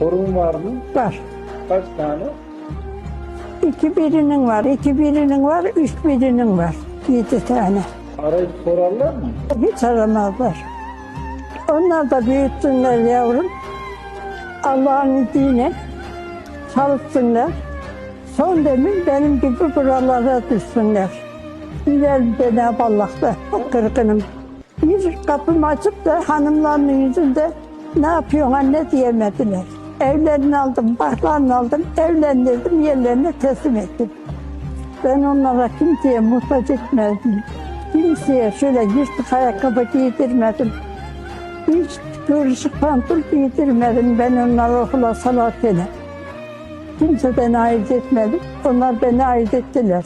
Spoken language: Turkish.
Torun var mı? Var. Kaç tane? İki birinin var, iki birinin var, üç birinin var. Yedi tane. Arayıp sorarlar mı? Hiç aramazlar. Onlar da büyüttünler yavrum. Allah'ın izniyle çalışsınlar. Son demin benim gibi buralara düşsünler. Güzel Cenab-ı Allah'ta o kırgınım. Bir kapımı açıp da hanımların yüzünde ne yapıyorsun anne diyemediler. Evlerini aldım, bahlarını aldım, evlendirdim, yerlerine teslim ettim. Ben onlara kimseye muhtaç etmedim. Kimseye şöyle yırtık ayakkabı giydirmedim. Hiç kırışık pantol giydirmedim ben onlara okula salarken. Kimseden ayırt etmedim. Onlar beni ayırt ettiler.